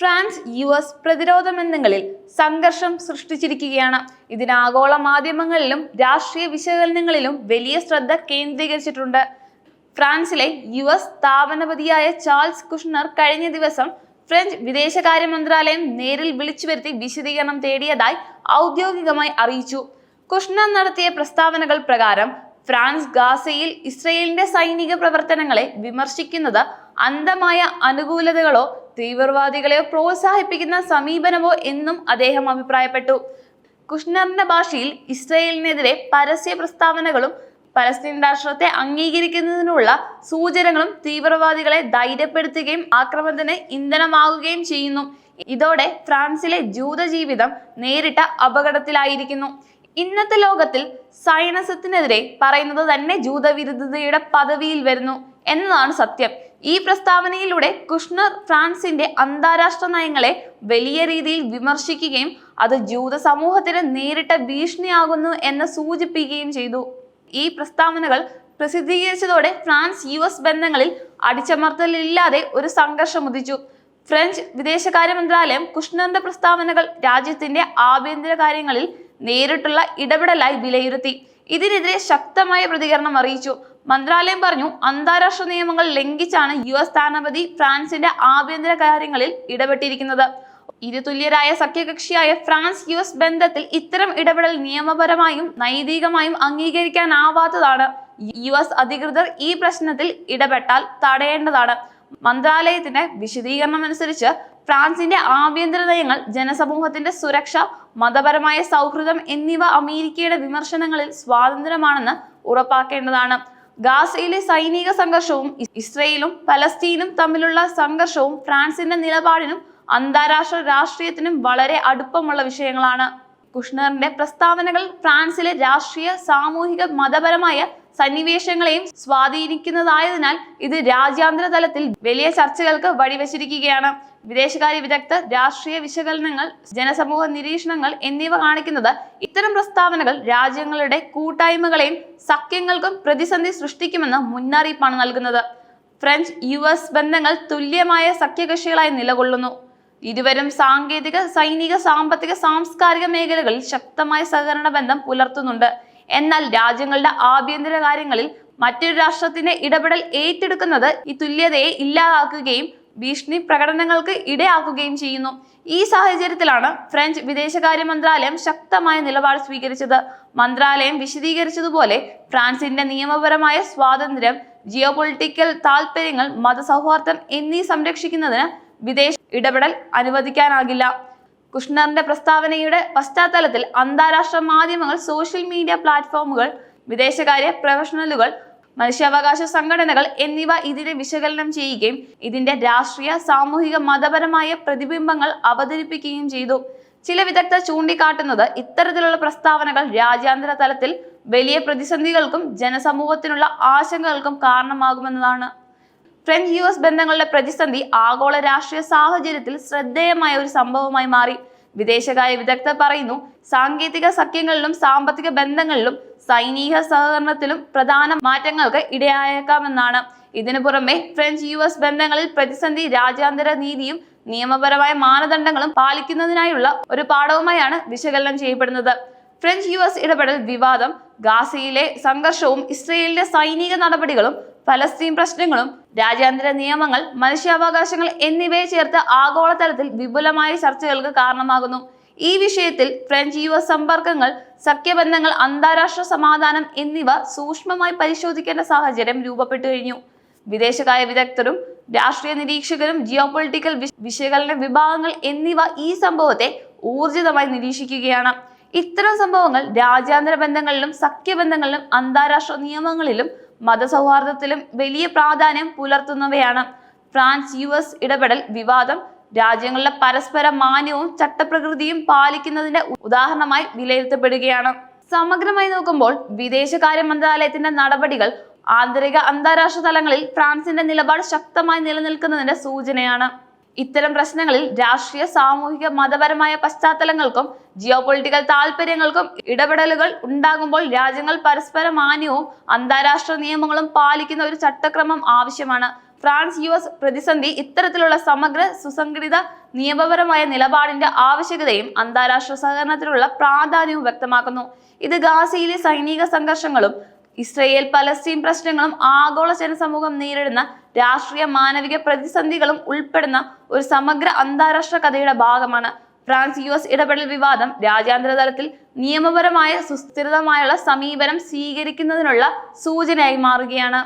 France U S പ്രതിരോധ ബന്ധങ്ങളിൽ സംഘർഷം സൃഷ്ടിച്ചിരിക്കുകയാണ്. ഇതിന് ആഗോള മാധ്യമങ്ങളിലും രാഷ്ട്രീയ വിശകലനങ്ങളിലും വലിയ ശ്രദ്ധ കേന്ദ്രീകരിച്ചിട്ടുണ്ട്. ഫ്രാൻസിലെ യു എസ് സ്ഥാപനപതിയായ ചാൾസ് കുഷ്ണർ കഴിഞ്ഞ ദിവസം ഫ്രഞ്ച് വിദേശകാര്യ മന്ത്രാലയം നേരിൽ വിളിച്ചു വരുത്തി വിശദീകരണം തേടിയതായി ഔദ്യോഗികമായി അറിയിച്ചു. കുഷ്ണർ നടത്തിയ പ്രസ്താവനകൾ പ്രകാരം ഫ്രാൻസ് ഗാസയിൽ ഇസ്രയേലിന്റെ സൈനിക പ്രവർത്തനങ്ങളെ വിമർശിക്കുന്നത് അന്ധമായ അനുകൂലതകളോ തീവ്രവാദികളെയോ പ്രോത്സാഹിപ്പിക്കുന്ന സമീപനമോ എന്നും അദ്ദേഹം അഭിപ്രായപ്പെട്ടു. കുഷ്ണറിന്റെ ഭാഷയിൽ ഇസ്രയേലിനെതിരെ പരസ്യ പ്രസ്താവനകളും പലസ്തീൻ രാഷ്ട്രത്തെ അംഗീകരിക്കുന്നതിനുള്ള സൂചനകളും തീവ്രവാദികളെ ധൈര്യപ്പെടുത്തുകയും ആക്രമണത്തിന് ഇന്ധനമാകുകയും ചെയ്യുന്നു. ഇതോടെ ഫ്രാൻസിലെ ജൂത ജീവിതം നേരിട്ട അപകടത്തിലായിരിക്കുന്നു. ഇന്നത്തെ ലോകത്തിൽ സൈനസത്തിനെതിരെ പറയുന്നത് തന്നെ ജൂതവിരുദ്ധതയുടെ പദവിയിൽ വരുന്നു. എന്നതാണ് സത്യം. ഈ പ്രസ്താവനയിലൂടെ കുഷ്ണർ ഫ്രാൻസിന്റെ അന്താരാഷ്ട്ര നയങ്ങളെ വലിയ രീതിയിൽ വിമർശിക്കുകയും അത് ജൂത സമൂഹത്തിന് നേരിട്ട ഭീഷണിയാകുന്നു എന്ന് സൂചിപ്പിക്കുകയും ചെയ്തു. ഈ പ്രസ്താവനകൾ പ്രസിദ്ധീകരിച്ചതോടെ ഫ്രാൻസ് യു എസ് ബന്ധങ്ങളിൽ അടിച്ചമർത്തലില്ലാതെ ഒരു സംഘർഷം ഉദിച്ചു. ഫ്രഞ്ച് വിദേശകാര്യ മന്ത്രാലയം കുഷ്ണറിന്റെ പ്രസ്താവനകൾ രാജ്യത്തിന്റെ ആഭ്യന്തര കാര്യങ്ങളിൽ നേരിട്ടുള്ള ഇടപെടലായി വിലയിരുത്തി. ഇതിനെതിരെ ശക്തമായ പ്രതികരണം അറിയിച്ചു. മന്ത്രാലയം പറഞ്ഞു അന്താരാഷ്ട്ര നിയമങ്ങൾ ലംഘിച്ചാണ് യു എസ് സ്ഥാനപതി ഫ്രാൻസിന്റെ ആഭ്യന്തര കാര്യങ്ങളിൽ ഇടപെട്ടിരിക്കുന്നത്. ഇരുതുല്യരായ സഖ്യകക്ഷിയായ ഫ്രാൻസ് യു എസ് ബന്ധത്തിൽ ഇത്തരം ഇടപെടൽ നിയമപരമായും നൈതികമായും അംഗീകരിക്കാനാവാത്തതാണ്. യു എസ് അധികൃതർ ഈ പ്രശ്നത്തിൽ ഇടപെട്ടാൽ തടയേണ്ടതാണ്. മന്ത്രാലയത്തിന്റെ വിശദീകരണം അനുസരിച്ച് ഫ്രാൻസിന്റെ ആഭ്യന്തര നയങ്ങൾ ജനസമൂഹത്തിന്റെ സുരക്ഷ മതപരമായ സൗഹൃദം എന്നിവ അമേരിക്കയുടെ വിമർശനങ്ങളിൽ സ്വാതന്ത്ര്യമാണെന്ന് ഉറപ്പാക്കേണ്ടതാണ്. ഗാസയിലെ സൈനിക സംഘർഷവും ഇസ്രയേലും പലസ്തീനും തമ്മിലുള്ള സംഘർഷവും ഫ്രാൻസിന്റെ നിലപാടിനും അന്താരാഷ്ട്ര രാഷ്ട്രീയത്തിനും വളരെ അടുപ്പമുള്ള വിഷയങ്ങളാണ്. കുഷ്ണറിന്റെ പ്രസ്താവനകൾ ഫ്രാൻസിലെ രാഷ്ട്രീയ സാമൂഹിക മതപരമായ സന്നിവേശങ്ങളെയും സ്വാധീനിക്കുന്നതായതിനാൽ ഇത് രാജ്യാന്തര തലത്തിൽ വലിയ ചർച്ചകൾക്ക് വഴിവെച്ചിരിക്കുകയാണ്. വിദേശകാര്യ വിദഗ്ധർ രാഷ്ട്രീയ വിശകലനങ്ങൾ ജനസമൂഹ നിരീക്ഷണങ്ങൾ എന്നിവ കാണിക്കുന്നത് ഇത്തരം പ്രസ്താവനകൾ രാജ്യങ്ങളുടെ കൂട്ടായ്മകളെയും സഖ്യങ്ങൾക്കും പ്രതിസന്ധി സൃഷ്ടിക്കുമെന്ന് മുന്നറിയിപ്പാണ് നൽകുന്നത്. ഫ്രഞ്ച് യു എസ് ബന്ധങ്ങൾ തുല്യമായ സഖ്യകക്ഷികളായി നിലകൊള്ളുന്നു. ഇരുവരും സാങ്കേതിക സൈനിക സാമ്പത്തിക സാംസ്കാരിക മേഖലകളിൽ ശക്തമായ സഹകരണ ബന്ധം പുലർത്തുന്നുണ്ട്. എന്നാൽ രാജ്യങ്ങളുടെ ആഭ്യന്തര കാര്യങ്ങളിൽ മറ്റൊരു രാഷ്ട്രത്തിന്റെ ഇടപെടൽ ഏറ്റെടുക്കുന്നത് ഈ തുല്യതയെ ഇല്ലാതാക്കുകയും ഭീഷണി പ്രകടനങ്ങൾക്ക് ഇടയാക്കുകയും ചെയ്യുന്നു. ഈ സാഹചര്യത്തിലാണ് ഫ്രഞ്ച് വിദേശകാര്യ മന്ത്രാലയം ശക്തമായ നിലപാട് സ്വീകരിച്ചത്. മന്ത്രാലയം വിശദീകരിച്ചതുപോലെ ഫ്രാൻസിന്റെ നിയമപരമായ സ്വാതന്ത്ര്യം ജിയോ പൊളിറ്റിക്കൽ താൽപര്യങ്ങൾ മതസൗഹാർദ്ദം എന്നീ സംരക്ഷിക്കുന്നതിന് വിദേശ ഇടപെടൽ അനുവദിക്കാനാകില്ല. കുഷ്ണറിന്റെ പ്രസ്താവനയുടെ പശ്ചാത്തലത്തിൽ അന്താരാഷ്ട്ര മാധ്യമങ്ങൾ സോഷ്യൽ മീഡിയ പ്ലാറ്റ്ഫോമുകൾ വിദേശകാര്യ പ്രൊഫഷണലുകൾ മനുഷ്യാവകാശ സംഘടനകൾ എന്നിവ ഇതിനെ വിശകലനം ചെയ്യുകയും ഇതിന്റെ രാഷ്ട്രീയ സാമൂഹിക മതപരമായ പ്രതിബിംബങ്ങൾ അവതരിപ്പിക്കുകയും ചെയ്തു. ചില വിദഗ്ധർ ചൂണ്ടിക്കാട്ടുന്നത് ഇത്തരത്തിലുള്ള പ്രസ്താവനകൾ രാജ്യാന്തര തലത്തിൽ വലിയ പ്രതിസന്ധികൾക്കും ജനസമൂഹത്തിനുള്ള ആശങ്കകൾക്കും കാരണമാകുമെന്നതാണ്. ഫ്രഞ്ച് യു എസ് ബന്ധങ്ങളുടെ പ്രതിസന്ധി ആഗോള രാഷ്ട്രീയ സാഹചര്യത്തിൽ ശ്രദ്ധേയമായ ഒരു സംഭവമായി മാറി. വിദേശകാര്യ വിദഗ്ധർ പറയുന്നു സാങ്കേതിക സഖ്യങ്ങളിലും സാമ്പത്തിക ബന്ധങ്ങളിലും സൈനിക സഹകരണത്തിലും പ്രധാന മാറ്റങ്ങൾക്ക് ഇടയായേക്കാമെന്നാണ്. ഇതിനു പുറമെ ഫ്രഞ്ച് യു എസ് ബന്ധങ്ങളിൽ പ്രതിസന്ധി രാജ്യാന്തര നീതിയും നിയമപരമായ മാനദണ്ഡങ്ങളും പാലിക്കുന്നതിനായുള്ള ഒരു പാഠവുമായാണ് വിശകലനം ചെയ്യപ്പെടുന്നത്. ഫ്രഞ്ച് യു എസ് ഇടപെടൽ വിവാദം ഗാസയിലെ സംഘർഷവും ഇസ്രയേലിന്റെ സൈനിക നടപടികളും ഫലസ്തീൻ പ്രശ്നങ്ങളും രാജ്യാന്തര നിയമങ്ങൾ മനുഷ്യാവകാശങ്ങൾ എന്നിവയെ ചേർത്ത് ആഗോളതലത്തിൽ വിപുലമായ ചർച്ചകൾക്ക് കാരണമാകുന്നു. ഈ വിഷയത്തിൽ ഫ്രഞ്ച് യു എസ് സമ്പർക്കങ്ങൾ സഖ്യബന്ധങ്ങൾ അന്താരാഷ്ട്ര സമാധാനം എന്നിവ സൂക്ഷ്മമായി പരിശോധിക്കേണ്ട സാഹചര്യം രൂപപ്പെട്ടു കഴിഞ്ഞു. വിദേശകാര്യ വിദഗ്ധരും രാഷ്ട്രീയ നിരീക്ഷകരും ജിയോ പൊളിറ്റിക്കൽ വിശകലന വിഭാഗങ്ങൾ എന്നിവ ഈ സംഭവത്തെ ഊർജിതമായി നിരീക്ഷിക്കുകയാണ്. ഇത്തരം സംഭവങ്ങൾ രാജ്യാന്തര ബന്ധങ്ങളിലും സഖ്യബന്ധങ്ങളിലും അന്താരാഷ്ട്ര നിയമങ്ങളിലും മതസൗഹാർദ്ദത്തിലും വലിയ പ്രാധാന്യം പുലർത്തുന്നവയാണ്. ഫ്രാൻസ് യു എസ് ഇടപെടൽ വിവാദം രാജ്യങ്ങളുടെ പരസ്പര മാന്യവും ചട്ടപ്രകൃതിയും പാലിക്കുന്നതിന്റെ ഉദാഹരണമായി വിലയിരുത്തപ്പെടുകയാണ്. സമഗ്രമായി നോക്കുമ്പോൾ വിദേശകാര്യ മന്ത്രാലയത്തിന്റെ നടപടികൾ ആന്തരിക അന്താരാഷ്ട്ര തലങ്ങളിൽ ഫ്രാൻസിന്റെ നിലപാട് ശക്തമായി നിലനിൽക്കുന്നതിന്റെ സൂചനയാണ്. ഇത്തരം പ്രശ്നങ്ങളിൽ രാഷ്ട്രീയ സാമൂഹിക മതപരമായ പശ്ചാത്തലങ്ങൾക്കും ജിയോ പൊളിറ്റിക്കൽ താല്പര്യങ്ങൾക്കും ഇടപെടലുകൾ ഉണ്ടാകുമ്പോൾ രാജ്യങ്ങൾ പരസ്പര മാന്യവും അന്താരാഷ്ട്ര നിയമങ്ങളും പാലിക്കുന്ന ഒരു ചട്ടക്രമം ആവശ്യമാണ്. ഫ്രാൻസ് യു എസ് പ്രതിസന്ധി ഇത്തരത്തിലുള്ള സമഗ്ര സുസംഘടിത നിയമപരമായ നിലപാടിന്റെ ആവശ്യകതയും അന്താരാഷ്ട്ര സഹകരണത്തിലുള്ള പ്രാധാന്യവും വ്യക്തമാക്കുന്നു. ഇത് ഗാസയിലെ സൈനിക സംഘർഷങ്ങളും ഇസ്രയേൽ പലസ്തീൻ പ്രശ്നങ്ങളും ആഗോള ജനസമൂഹം നേരിടുന്ന രാഷ്ട്രീയ മാനവിക പ്രതിസന്ധികളും ഉൾപ്പെടുന്ന ഒരു സമഗ്ര അന്താരാഷ്ട്ര കഥയുടെ ഭാഗമാണ്. ഫ്രാൻസ് യു എസ് ഇടപെടൽ വിവാദം രാജ്യാന്തര തലത്തിൽ നിയമപരമായ സുസ്ഥിരതമായുള്ള സമീപനം സ്വീകരിക്കുന്നതിനുള്ള സൂചനയായി മാറുകയാണ്.